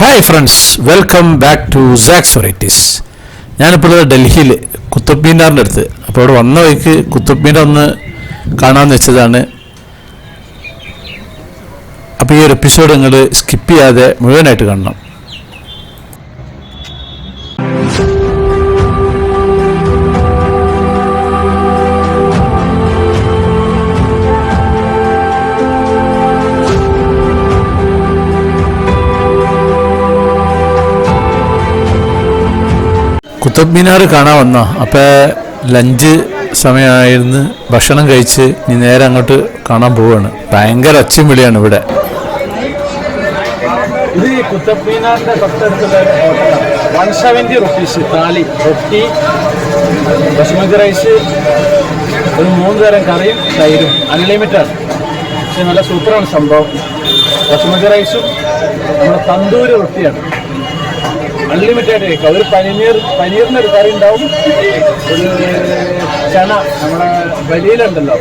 Hi friends welcome back to Sax varieties ഞാനിപ്പോൾ ഡൽഹിയിൽ കുത്തബ് മീനാറിന്റെ അടുത്ത്. അപ്പോൾ അവിടെ വന്ന വഴിക്ക് കുത്തബ് മീനാർ ഒന്ന് കാണാമെന്ന് വെച്ചതാണ്. അപ്പോൾ ഈ ഒരു എപ്പിസോഡ് നിങ്ങൾ സ്കിപ്പ് ചെയ്യാതെ മുഴുവനായിട്ട് കാണണം. കുത്തബ് മിനാർ കാണാൻ വന്നോ? അപ്പോൾ ലഞ്ച് സമയമായിരുന്നു. ഭക്ഷണം കഴിച്ച് ഇനി നേരെ അങ്ങോട്ട് കാണാൻ പോവാണ് ഭയങ്കര ഒച്ചയും വിളിയാണ് ഇവിടെ. ഇത് ഒരു മൂന്ന് തരം കറിയും തൈരും. അൺലിമിറ്റഡ് പക്ഷെ നല്ല സൂപ്പറാണ് സംഭവം. ബസുമതി റൈസും നമ്മുടെ തന്തൂരി റൊട്ടിയാണ്. അൺലിമിറ്റഡ് കഴിക്കാം ഒരു പനീർ പനീറിന്റെ ഒരു കറി ഉണ്ടാവും. ഒരു ചണ നമ്മുടെ വലിയിലുണ്ടല്ലോ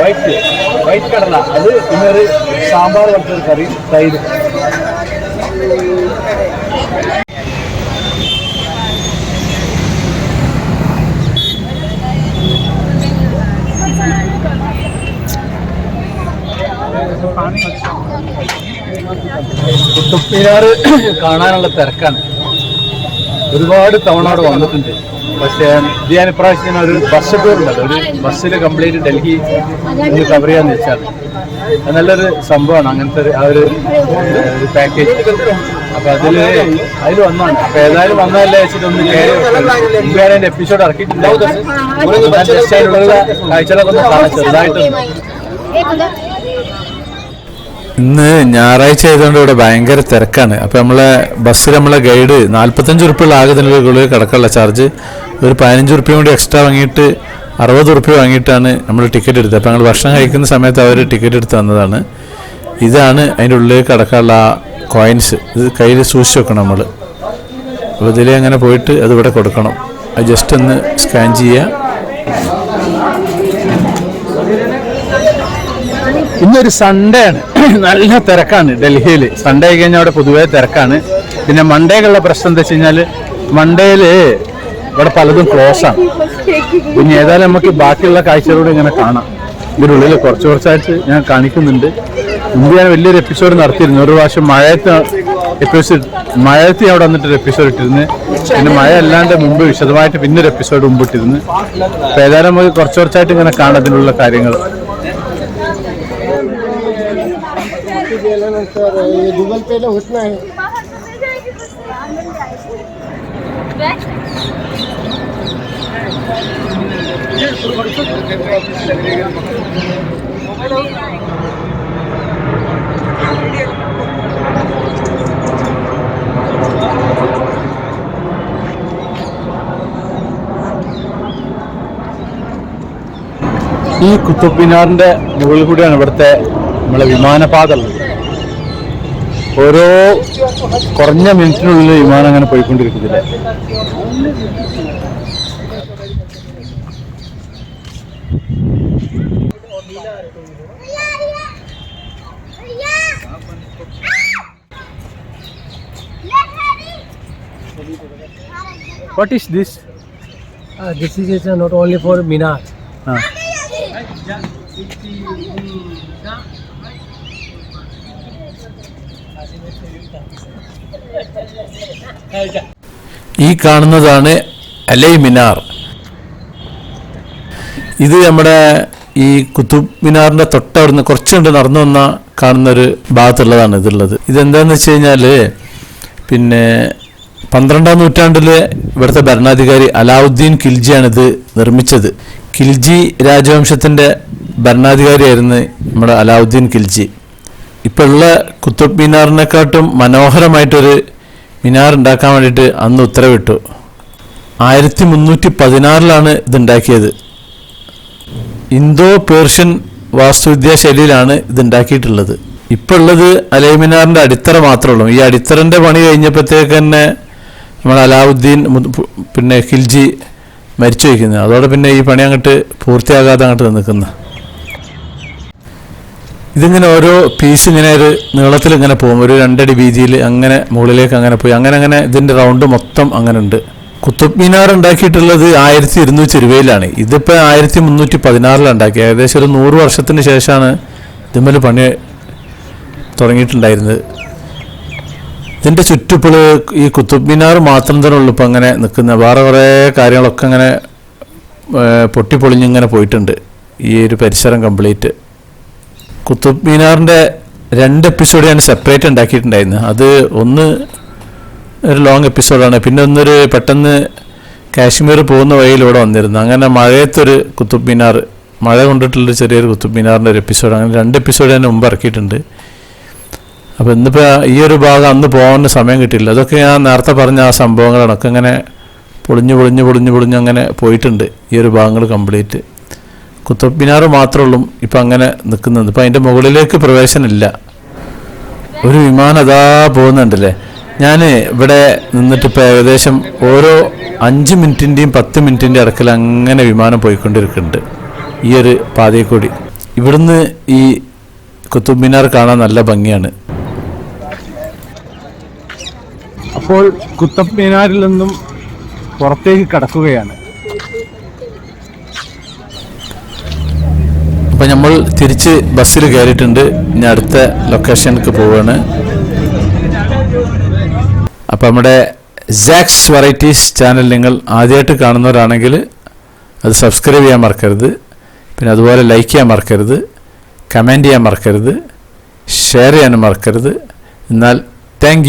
വൈറ്റ് വൈറ്റ് കടല. അത് ഇന്നൊരു സാമ്പാർ പോലത്തെ ഒരു കറി തൈര്. കുത്തബ് മിനാർ കാണാനുള്ള തിരക്കാണ്. ഒരുപാട് തവണ അവിടെ വന്നിട്ടുണ്ട്. പക്ഷേ ഇത് ഞാൻ ഇപ്രാവശ്യം ഞാൻ ഒരു ബസ് ടൂർ ഉണ്ടല്ലോ ഒരു ബസ്സിൽ കംപ്ലീറ്റ് ഡൽഹി ഒന്ന് കവർ ചെയ്യാന്ന് വെച്ചാൽ. നല്ലൊരു സംഭവമാണ്. അങ്ങനത്തെ ഒരു ആ ഒരു പാക്കേജ് അപ്പൊ അതിൽ അതിൽ വന്നാണ് അപ്പൊ ഏതായാലും വന്നതല്ലേ വെച്ചിട്ട് ഒന്ന് കയറി അതിന്റെ എപ്പിസോഡ് ഇറക്കിയിട്ടുണ്ടാവും കാഴ്ചകളൊക്കെ ഒന്ന് ചെറുതായിട്ടുണ്ട് ഇന്ന് ഞായറാഴ്ച ആയതുകൊണ്ട് ഇവിടെ ഭയങ്കര തിരക്കാണ്. അപ്പോൾ നമ്മളെ ബസ്സിൽ നമ്മളെ ഗൈഡ് നാൽപ്പത്തഞ്ച് ഉറുപ്പിയുള്ള ആകെ ഗുളിക കിടക്കാനുള്ള ചാർജ് ഒരു പതിനഞ്ച് ഉറുപ്പ്യ കൂടി എക്സ്ട്രാ വാങ്ങിയിട്ട് അറുപത് ഉറുപ്പ്യ വാങ്ങിയിട്ടാണ് നമ്മൾ ടിക്കറ്റ് എടുത്തത്. അപ്പോൾ ഞങ്ങൾ ഭക്ഷണം കഴിക്കുന്ന സമയത്ത് അവർ ടിക്കറ്റ് എടുത്ത് തന്നതാണ്. ഇതാണ് അതിന്റെ ഉള്ളിൽ കിടക്കാനുള്ള കോയിൻസ്. ഇത് കയ്യിൽ സൂക്ഷിച്ച് വെക്കണം നമ്മൾ അപ്പോൾ ഇതിലേ അങ്ങനെ പോയിട്ട് അത് ഇവിടെ കൊടുക്കണം. അത് ജസ്റ്റ് ഒന്ന് സ്കാൻ ചെയ്യുക ഇന്നൊരു സൺഡേ ആണ്. നല്ല തിരക്കാണ് ഡൽഹിയിൽ സൺഡേ ആയി കഴിഞ്ഞാൽ അവിടെ പൊതുവേ തിരക്കാണ്. പിന്നെ മൺഡേക്കുള്ള പ്രശ്നം എന്താ വെച്ച് കഴിഞ്ഞാൽ മൺഡേയിൽ ഇവിടെ പലതും ക്ലോസ് ആണ്. പിന്നെ ഏതായാലും നമുക്ക് ബാക്കിയുള്ള കാഴ്ചകളോട് ഇങ്ങനെ കാണാം. ഇതിന്റെ ഉള്ളിൽ കുറച്ച് കുറച്ചായിട്ട് ഞാൻ കാണിക്കുന്നുണ്ട്. മുമ്പ് ഞാൻ വലിയൊരു എപ്പിസോഡ് നടത്തിയിരുന്നു. ഒരു പ്രാവശ്യം മഴയത്ത് എപ്പിസോഡ് മഴയത്ത് അവിടെ വന്നിട്ടൊരു എപ്പിസോഡ് ഇട്ടിരുന്നു. പിന്നെ മഴ അല്ലാണ്ട് മുമ്പ് വിശദമായിട്ട് പിന്നൊരു എപ്പിസോഡ് മുമ്പ് ഇട്ടിരുന്നു. അപ്പോൾ ഏതായാലും നമുക്ക് കുറച്ച് കുറച്ചായിട്ട് ഇങ്ങനെ കാണാം അതിനുള്ള കാര്യങ്ങൾ गेल्यानंतर हे गुगल पेला होत नाही ഈ കുത്തബ് മിനാറിന്റെ മുകളിൽ കൂടിയാണ് ഇവിടുത്തെ നമ്മളെ വിമാനപാത ഉള്ളത് ഓരോ കുറഞ്ഞ മിനിറ്റിനുള്ളിൽ വിമാനം അങ്ങനെ പോയിക്കൊണ്ടിരിക്കുന്നില്ല what is this? Uh, this is uh, not only for Minar. ഈ കാണുന്നതാണ് അലൈ മിനാർ. ഇത് നമ്മുടെ ഈ കുത്തുബ് മിനാറിന്റെ തൊട്ടവിടുന്ന് കുറച്ചുകൊണ്ട് നടന്നു വന്ന കാണുന്ന ഒരു ഭാഗത്തുള്ളതാണ് ഇതുള്ളത്. ഇതെന്താന്ന് വെച്ച് കഴിഞ്ഞാൽ പിന്നെ പന്ത്രണ്ടാം നൂറ്റാണ്ടിലെ ഇവിടുത്തെ ഭരണാധികാരി അലാവുദ്ദീൻ ഇത് നിർമ്മിച്ചത്. ഖിൽജി രാജവംശത്തിന്റെ ഭരണാധികാരിയായിരുന്നു നമ്മുടെ അലാവുദ്ദീൻ ഖിൽജി. ഇപ്പോൾ ഉള്ള കുത്തുബ് മിനാറിനെക്കാട്ടും മനോഹരമായിട്ടൊരു മിനാർ ഉണ്ടാക്കാൻ വേണ്ടിയിട്ട് അന്ന് ഉത്തരവിട്ടു. ആയിരത്തി മുന്നൂറ്റി പതിനാറിലാണ് ഇതുണ്ടാക്കിയത്. ഇന്തോ പേർഷ്യൻ വാസ്തുവിദ്യാ ശൈലിയിലാണ് ഇതുണ്ടാക്കിയിട്ടുള്ളത്. ഇപ്പോൾ ഉള്ളത് അലൈമിനാറിന്റെ അടിത്തറ മാത്രമേ ഉള്ളൂ ഈ അടിത്തറന്റെ പണി കഴിഞ്ഞപ്പോഴത്തേക്ക് തന്നെ നമ്മൾ അലാവുദ്ദീൻ പിന്നെ ഖിൽജി മരിച്ചു വയ്ക്കുന്നത് അതോടെ പിന്നെ ഈ പണി അങ്ങോട്ട് പൂർത്തിയാകാതെ അങ്ങോട്ട് നിൽക്കുന്നത് ഇതിങ്ങനെ ഓരോ പീസ് ഇങ്ങനെ ഒരു നീളത്തിൽ ഇങ്ങനെ പോകും. ഒരു രണ്ടടി വീതിയിൽ അങ്ങനെ മുകളിലേക്ക് അങ്ങനെ പോയി. അങ്ങനെ അങ്ങനെ ഇതിന്റെ റൗണ്ട് മൊത്തം അങ്ങനെ ഉണ്ട്. കുത്തുബ് മിനാർ ഉണ്ടാക്കിയിട്ടുള്ളത് ആയിരത്തി ഇരുന്നൂറ്റി ഇരുപതിലാണ്. ഇതിപ്പോൾ ആയിരത്തി മുന്നൂറ്റി പതിനാറിലാണ് ഉണ്ടാക്കിയത്. ഏകദേശം ഒരു നൂറ് വർഷത്തിന് ശേഷമാണ് ഇതുമ്മൽ പണി തുടങ്ങിയിട്ടുണ്ടായിരുന്നത്. ഇതിന്റെ ചുറ്റുപ്പോൾ ഈ കുത്തുബ് മിനാർ മാത്രം തന്നെ ഉള്ളൂ ഇപ്പം അങ്ങനെ നിൽക്കുന്ന വേറെ കുറേ കാര്യങ്ങളൊക്കെ അങ്ങനെ പൊട്ടിപ്പൊളിഞ്ഞിങ്ങനെ പോയിട്ടുണ്ട്. ഈ ഒരു പരിസരം കംപ്ലീറ്റ് കുത്തുബ് മീനാറിന്റെ രണ്ട് എപ്പിസോഡ് ഞാൻ സെപ്പറേറ്റ് ഉണ്ടാക്കിയിട്ടുണ്ടായിരുന്നു. അത് ഒന്ന് ഒരു ലോങ് എപ്പിസോഡാണ് പിന്നെ ഒന്നൊരു പെട്ടെന്ന് കാശ്മീർ പോകുന്ന വഴിയിൽ ഇവിടെ വന്നിരുന്നു. അങ്ങനെ മഴയത്തൊരു കുത്തുബ് മീനാർ മഴ കൊണ്ടിട്ടുള്ളൊരു ചെറിയൊരു കുത്തുബ് മീനാറിന്റെ ഒരു എപ്പിസോഡ് അങ്ങനെ രണ്ട് എപ്പിസോഡ് ഞാൻ മുമ്പ് ഇറക്കിയിട്ടുണ്ട്. അപ്പോൾ ഇന്നിപ്പോൾ ഈ ഒരു ഭാഗം അന്ന് പോകാൻ സമയം കിട്ടിയില്ല. അതൊക്കെ ഞാൻ നേരത്തെ പറഞ്ഞ ആ സംഭവങ്ങളാണ്. ഒക്കെ ഇങ്ങനെ പൊളിഞ്ഞു പൊളിഞ്ഞു പൊളിഞ്ഞു പൊളിഞ്ഞ് അങ്ങനെ പോയിട്ടുണ്ട്. ഈ ഒരു ഭാഗങ്ങൾ കംപ്ലീറ്റ് കുത്തബ് മിനാർ മാത്രമേ ഉള്ളൂ ഇപ്പം അങ്ങനെ നിൽക്കുന്നത്. ഇപ്പം അതിന്റെ മുകളിലേക്ക് പ്രവേശനമില്ല. ഒരു വിമാനം അതാ പോകുന്നുണ്ടല്ലേ? ഞാൻ ഇവിടെ നിന്നിട്ട് ഇപ്പോൾ ഏകദേശം ഓരോ അഞ്ച് മിനിറ്റിന്റെയും പത്ത് മിനിറ്റിന്റെ ഇടക്കിൽ അങ്ങനെ വിമാനം പോയിക്കൊണ്ടിരിക്കുന്നുണ്ട്. ഈ ഒരു പാതയിൽ കൂടി. ഇവിടുന്ന് ഈ കുത്തുബ് മിനാർ കാണാൻ നല്ല ഭംഗിയാണ്. അപ്പോൾ കുത്തബ് മിനാറിൽ നിന്നും പുറത്തേക്ക് കടക്കുകയാണ്. അപ്പം നമ്മൾ തിരിച്ച് ബസ്സിൽ കയറിയിട്ടുണ്ട്. ഇനി അടുത്ത ലൊക്കേഷനിലേക്ക് പോവുകയാണ് അപ്പം നമ്മുടെ ജാക്സ് വെറൈറ്റീസ് ചാനൽ നിങ്ങൾ ആദ്യമായിട്ട് കാണുന്നവരാണെങ്കിൽ അത് സബ്സ്ക്രൈബ് ചെയ്യാൻ മറക്കരുത്. പിന്നെ അതുപോലെ ലൈക്ക് ചെയ്യാൻ മറക്കരുത്. കമന്റ് ചെയ്യാൻ മറക്കരുത്. ഷെയർ ചെയ്യാനും മറക്കരുത്. എന്നാൽ താങ്ക്